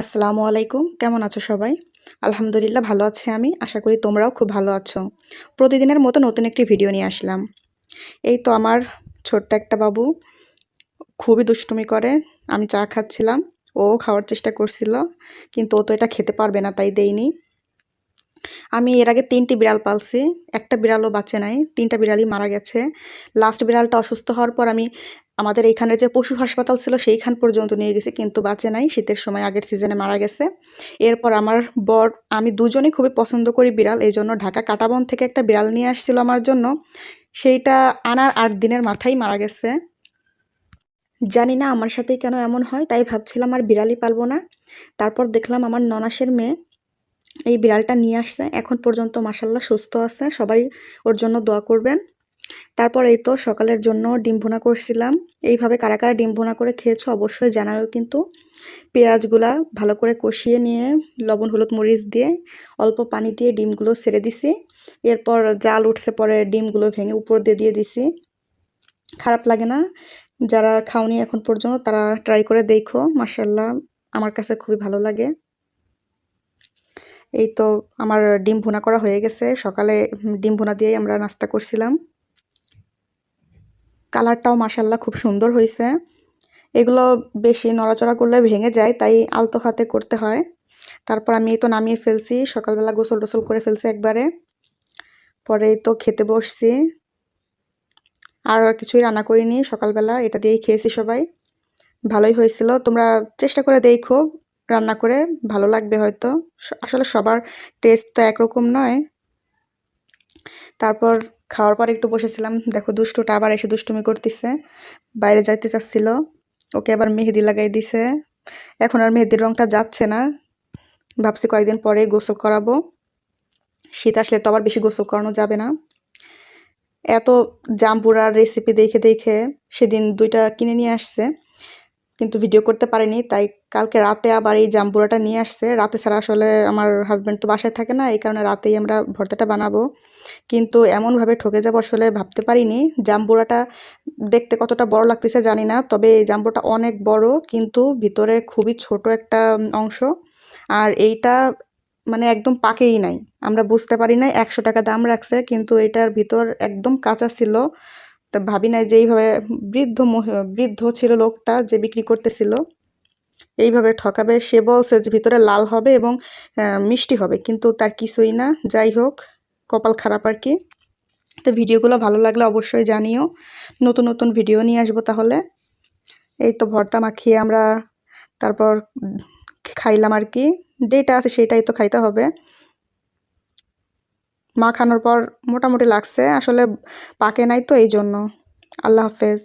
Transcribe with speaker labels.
Speaker 1: আসসালামু আলাইকুম। কেমন আছো সবাই? আলহামদুলিল্লাহ ভালো আছে আমি। আশা করি তোমরাও খুব ভালো আছো। প্রতিদিনের মতো নতুন একটি ভিডিও নিয়ে আসলাম। এই তো আমার ছোট্ট একটা বাবু খুবই দুষ্টুমি করে। আমি চা খাচ্ছিলাম, ও খাওয়ার চেষ্টা করছিল, কিন্তু ও তো এটা খেতে পারবে না, তাই দেইনি আমি এর আগে তিনটি বিড়াল পালছি, একটা বিড়ালও বাঁচে নাই, তিনটা বিড়ালই মারা গেছে। লাস্ট বিড়ালটা অসুস্থ হওয়ার পর আমি আমাদের এইখানে যে পশু হাসপাতাল ছিল সেইখান পর্যন্ত নিয়ে গেছি, কিন্তু বাঁচে নাই, শীতের সময় আগের সিজনে মারা গেছে। এরপর আমার বর, আমি দুজনেই খুবই পছন্দ করি বিড়াল এই জন্য ঢাকা কাটাবন থেকে একটা বিড়াল নিয়ে আসছিল আমার জন্য। সেইটা আনার আট দিনের মাথায় মারা গেছে। জানি না আমার সাথেই কেন এমন হয়, তাই ভাবছিলাম আর বিড়ালই পালবো না। তারপর দেখলাম আমার ননাসের মেয়ে এই বিড়ালটা নিয়ে আসছে, এখন পর্যন্ত মাসাল্লাহ সুস্থ আছে, সবাই ওর জন্য দোয়া করবেন। তারপর এই তো সকালের জন্য ডিম ভুনা করছিলাম। এইভাবে কারা কারা ডিম ভুনা করে খেয়েছো অবশ্যই জানাও কিন্তু। পেঁয়াজগুলা ভালো করে কষিয়ে নিয়ে, লবণ, হলুদ, মরিচ দিয়ে অল্প পানি দিয়ে ডিমগুলো ছেড়ে দিছি। এরপর জাল উঠছে পরে ডিমগুলো ভেঙে উপর দিয়ে দিয়ে দিছি। খারাপ লাগে না। যারা খাওনি এখন পর্যন্ত তারা ট্রাই করে দেখো। মাসাল্লাহ আমার কাছে খুবই ভালো লাগে। এই তো আমার ডিম ভুনা করা হয়ে গেছে। সকালে ডিম ভুনা দিয়েই আমরা নাস্তা করছিলাম। কালারটাও মাসাল্লাহ খুব সুন্দর হয়েছে এগুলো বেশি নড়াচড়া করলে ভেঙে যায়, তাই আলতো হাতে করতে হয়। তারপর আমি তো নামিয়ে ফেলছি, সকালবেলা গোসল টোসল করে ফেলছি একবারে। পরে তো খেতে বসছি। আর কিছুই রান্না করিনি, সকালবেলা এটা দিয়েই খেয়েছি সবাই। ভালোই হয়েছিল, তোমরা চেষ্টা করে দেখো, রান্না করে ভালো লাগবে হয়তো। আসলে সবার টেস্ট তো একরকম নয়। তারপর খাওয়ার পর একটু বসেছিলাম। দেখো দুষ্টুটা আবার এসে দুষ্টুমি করতেছে। বাইরে যাইতে চাচ্ছিল। ওকে আবার মেহেদি লাগাই দিছে। এখন আর মেহেদির রঙটা যাচ্ছে না। ভাবছি কয়েকদিন পরে গোসল করাবো। শীত আসলে তো আবার বেশি গোসল করানো যাবে না। এত জাম্পুরার রেসিপি দেখে দেখে সেদিন দুইটা কিনে নিয়ে আসছে। কিন্তু ভিডিও করতে পারিনি, তাই কালকে রাতে আবার এই জাম্বুরাটা নিয়ে আসছে। রাতে ছাড়া আসলে আমার হাজব্যান্ড তো বাসায় থাকে না, এই কারণে রাতেই আমরা ভর্তাটা বানাবো। কিন্তু এমনভাবে ঠকে যাব আসলে ভাবতে পারিনি। জাম্বুরাটা দেখতে কতটা বড় লাগতেছে জানি না, তবে এই জাম্বুটা অনেক বড়, কিন্তু ভিতরে খুবই ছোট একটা অংশ। আর এইটা মানে একদম পাকেই নাই। আমরা বুঝতে পারি না একশো টাকা দাম রাখছে, কিন্তু এটার ভিতর একদম কাঁচা ছিল। তা ভাবি নাই যে এইভাবে বৃদ্ধ বৃদ্ধ ছিল লোকটা যে বিক্রি করতেছিল। এইভাবে ঠকাবে, সে বলছে যে ভিতরে লাল হবে এবং মিষ্টি হবে, কিন্তু তার কিছুই না। যাই হোক, কপাল খারাপ আর কি। তো ভিডিওগুলো ভালো লাগলে অবশ্যই জানিও। নতুন নতুন ভিডিও নিয়ে আসব তাহলে। এই তো ভর্তা মাখিয়ে আমরা তারপর খাইলাম আর কি। যেটা আছে সেটাই তো খাইতে হবে। মাখানোর পর মোটামুটি লাগছে। আসলে পাকে নাই তো এই জন্য আল্লাহ হাফেজ।